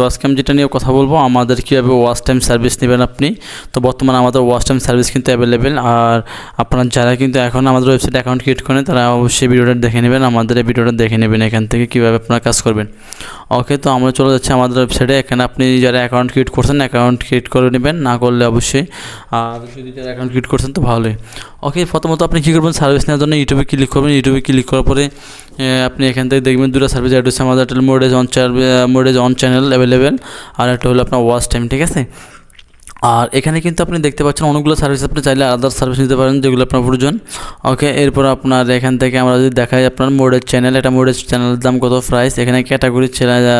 তো আজকে আমি যেটা নিয়ে কথা বলব, আমাদের কীভাবে ওয়াচ টাইম সার্ভিস নেবেন আপনি। তো বর্তমানে আমাদের ওয়াচ টাইম সার্ভিস কিন্তু অ্যাভেলেবেল আর আপনারা যারা কিন্তু এখন আমাদের ওয়েবসাইট অ্যাকাউন্ট ক্রিয়েট করেন, তারা অবশ্যই ভিডিওটা দেখে নেবেন, আমাদের এই ভিডিওটা দেখে নেবেন এখান থেকে কীভাবে আপনারা কাজ করবেন। ওকে তো আমরা চলে যাচ্ছি আমাদের ওয়েবসাইটে এখানে আপনি যারা অ্যাকাউন্ট ক্রিয়েট করছেন অ্যাকাউন্ট ক্রিয়েট করে নেবেন, না করলে অবশ্যই। আর যদি যারা অ্যাকাউন্ট ক্রিয়েট করছেন, তো ভালোই। ওকে প্রথমত আপনি কী করবেন? সার্ভিস নেওয়ার জন্য ইউটিউবে ক্লিক করবেন। ইউটিউবে ক্লিক করার পরে আপনি এখান থেকে দেখবেন দুটো সার্ভিস অ্যাড হচ্ছে আমাদের modes on modes on channel available আর একটা হলো আপনার ওয়াচ টাইম ঠিক আছে? আর এখানে কিন্তু আপনি দেখতে পাচ্ছেন অনেকগুলো সার্ভিস আপনি চাইলে আলাদা সার্ভিস নিতে পারেন, যেগুলো আপনার প্রয়োজন। ওকে এরপর আপনার এখান থেকে আমরা যদি দেখাই আপনার মোডের চ্যানেল এটা মোডের চ্যানেলের দাম কত প্রাইস এখানে ক্যাটাগরি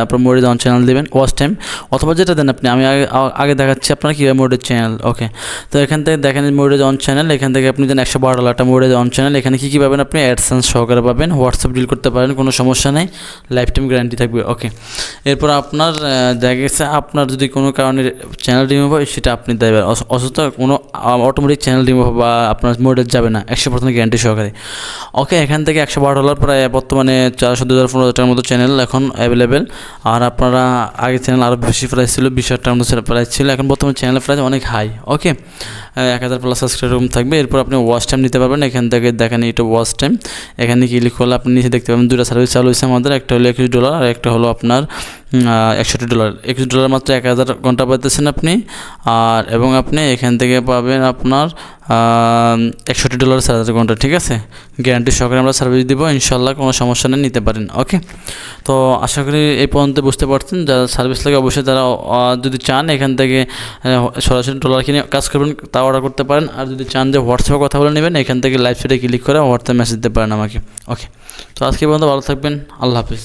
আপনার মোডেজ অন চ্যানেল দেবেন ওয়াচ টাইম অথবা যেটা দেন আপনি, আমি আগে আগে দেখাচ্ছি আপনার কীভাবে মোডের চ্যানেল ওকে তো এখান থেকে দেখেন মোডেজ অন চ্যানেল এখান থেকে আপনি দেন একশো বারো ডলারটা মোডেজ অন চ্যানেল এখানে কী কী পাবেন আপনি? অ্যাডসেন্স সহকারে পাবেন হোয়াটসঅ্যাপ ডিল করতে পারেন, কোনো সমস্যা নেই লাইফ টাইম গ্যারান্টি থাকবে ওকে এরপর আপনার দেখা গেছে আপনার যদি কোনো কারণে চ্যানেল রিমুভ হয়, সেটা আপনি দেবেন। অস- অসুস্থ কোনো অটোমেটিক চ্যানেল রিমুভ বা আপনার মোডের যাবে না। একশো পার্সেন্ট গ্যারান্টি সহকারে। ওকে এখান থেকে একশো বারো ডলার প্রায় বর্তমানে চারশো দু হাজার পনেরো টাকার মতো চ্যানেল এখন অ্যাভেলেবেল আর আপনারা আগে চ্যানেল আরও বেশি প্রাইস ছিল, বিশ হাজার টাকার মতো প্রাইস ছিল। এখন বর্তমানে চ্যানেল প্রাইস অনেক হাই ওকে এক হাজার প্লাস সাবস্ক্রাইব থাকবে। এরপর আপনি ওয়াচ টাইম নিতে পারবেন। এখান থেকে দেখেন এটা ওয়াচ টাইম এখানে ক্লিক করলে আপনি নিচে দেখতে পাবেন দুটো সার্ভিস চালু হয়েছে আমাদের। একটা হলো একুশ ডলার আর একটা হলো আপনার একষট্টি ডলার। একুশ ডলার মাত্র এক হাজার ঘণ্টা পাইতেছেন আপনি। আর, এবং আপনি এখান থেকে পাবেন আপনার একষট্টি ডলার চার হাজার ঘণ্টা, ঠিক আছে? গ্যারান্টি সহকারে আমরা সার্ভিস দিব ইনশাল্লাহ কোনো সমস্যা নেই, নিতে পারেন ওকে তো আশা করি এই পর্যন্ত বুঝতে পারছেন, যারা সার্ভিস লাগে অবশ্যই তারা যদি চান এখান থেকে সরাসরি ডলার কিনে কাজ করবেন তা অর্ডার করতে পারেন। আর যদি চান যে হোয়াটসঅ্যাপে কথা বলে নেবেন, এখান থেকে লাইভ সেটে ক্লিক করে হোয়াটসঅ্যাপ মেসেজ দিতে পারেন আমাকে ওকে তো আজকে পর্যন্ত ভালো থাকবেন, আল্লাহ হাফিজ।